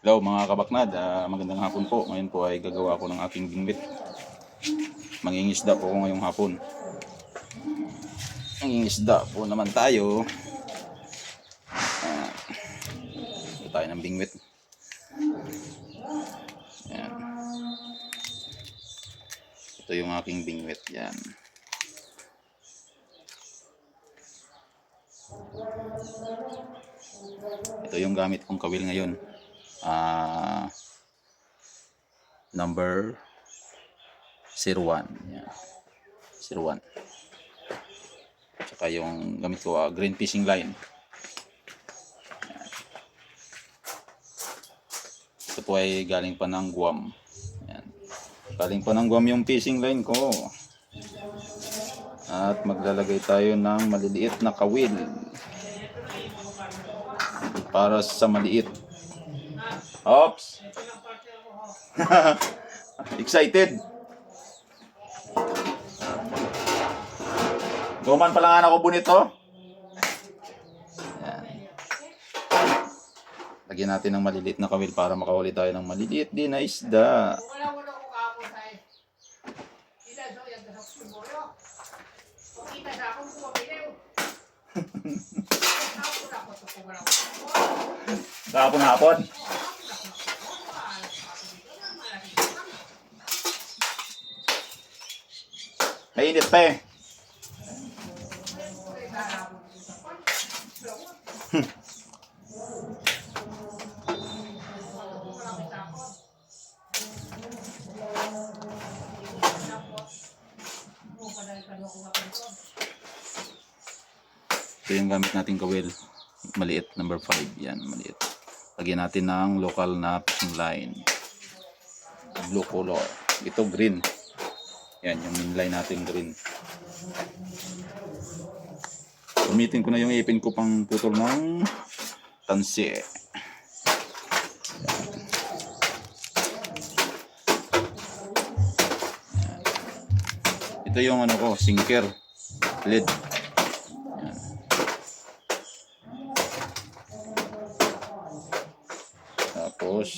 Hello mga kabaknad, Ah, magandang hapon po. Ngayon po ay gagawa ko ng aking bingwit. Mangingisda po ako ngayong hapon. Mangingisda po naman tayo. Ito tayo ng bingwit. Ayan. Ito yung aking bingwit. Yan. Ito yung gamit kong kawil ngayon. Ah number 01. Yan. 01. Tsaka yung gamit ko, ah, green fishing line. Yan. Ito po ay galing pa ng Guam. Yan. Galing pa ng Guam yung fishing line ko. At maglalagay tayo ng maliliit na kawil. Para sa maliit. Ops! Excited! Guman pa lang anak ko bunito. Yan. Lagyan natin ng maliliit na kawil para makahuli tayo ng maliliit din na isda. Wala wala ko kapon sa Ila so yung gasok siguro. Kita sa akong kumapiliw. Kapon ako sa kumalaw. Kahapon hapon. Mainit pa eh. Ito yung gamit nating kawil. Maliit, number 5. Yan, maliit. Lagyan natin ng local na fishing line. Blue color. Ito green. Yan, yung main line natin green. Gamitin ko na yung ipin ko pang putol ng tansi. Ito yung ano ko, sinker. Lid. Tapos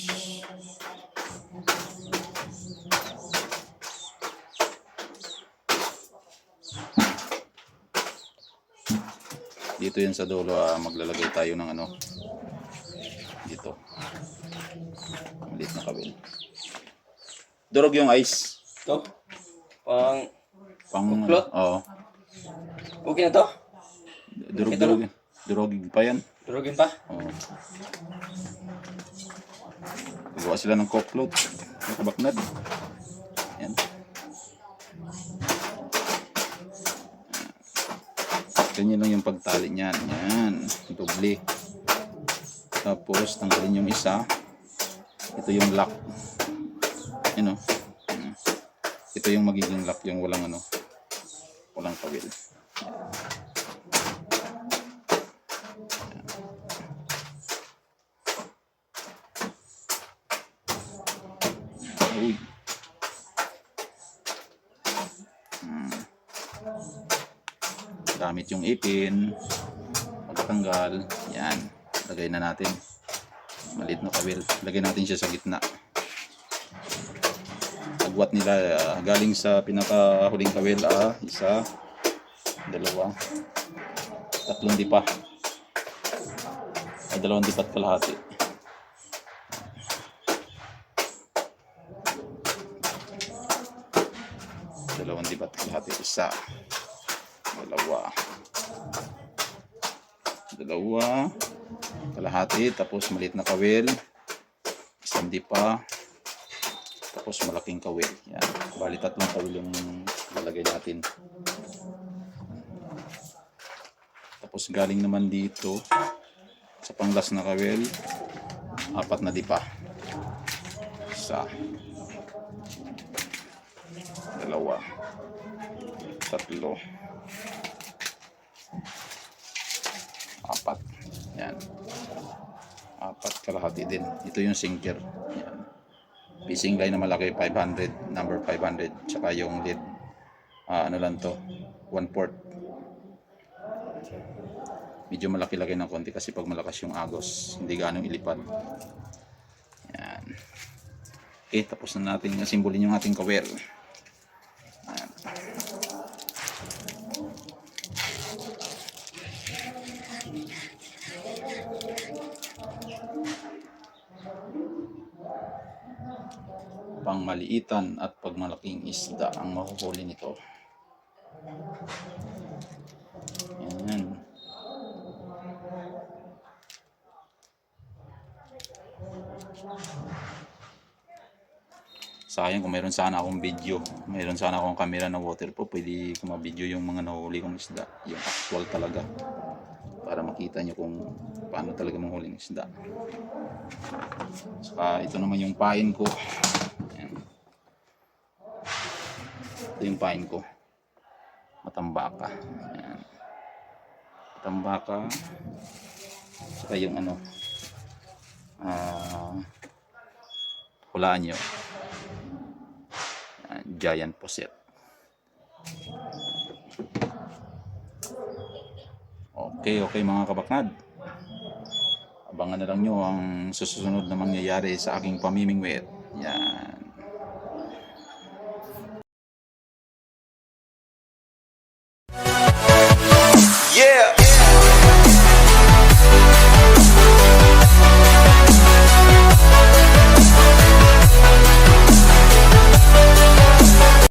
dito yun sa dulo ah, maglalagay tayo ng ano dito. Maliit na kawil durog yung ice. To? Pang... pang Kuklot? oo. Okay na to? durog Ito durog. durog. Pa yan. Durugin pa? oo. Gawa sila ng cockload nakabaknad yan ganyan lang yung pagtali niyan. Yan. Doble. Tapos tanggalin yung isa. Ito yung lock. Yun o Yan. ito yung magiging lock yung walang ano walang kawil Uy. Gamit yung ipin. Pagkatanggal. Yan. Lagay na natin. Malit na kawil. Lagay natin siya sa gitna. Agwat nila ah, galing sa pinakahuling kawil. Ah, isa, dalawa, tatlong dipa. Ay, dalawang dipat kalahati. dalawang dibat kalahati isa dalawa. Dalawa. Kalahati tapos maliit na kawil. Isang dipa. Tapos malaking kawil. Yan. Bali tatlong kawil yung lalagay natin. Tapos galing naman dito sa panglas na kawil apat na dipa. Isa. Dalawa, tatlo, apat. Yan. Apat kalahati din. Ito yung sinker. Yan. Fishing line na malaki, 500, number 500. Tsaka yung lid, ah, ano lang to, 1 port. Medyo malaki-laki ng konti kasi pag malakas yung agos, hindi ganong ilipad. Okay, tapos na natin simbolin yung ating kawel. Pangmaliitan at pagmalaking isda ang mahuhuli nito. Ayan. Sayang kung meron sana akong video. Meron sana akong camera na waterproof. Pwede ko ma-video yung mga nahuli kong isda. Yung actual talaga. Para makita nyo kung paano talaga manghuli ng isda. Saka ito naman yung pain ko. Ayan. Ito yung pain ko. Matambaka. Ayan. Matambaka. Saka yung ano. Ah... hulaan nyo. Ayan, giant posset. Okay, okay mga kabaknad. Abangan na lang nyo ang susunod na mangyayari sa aking pamimingwit. Yan.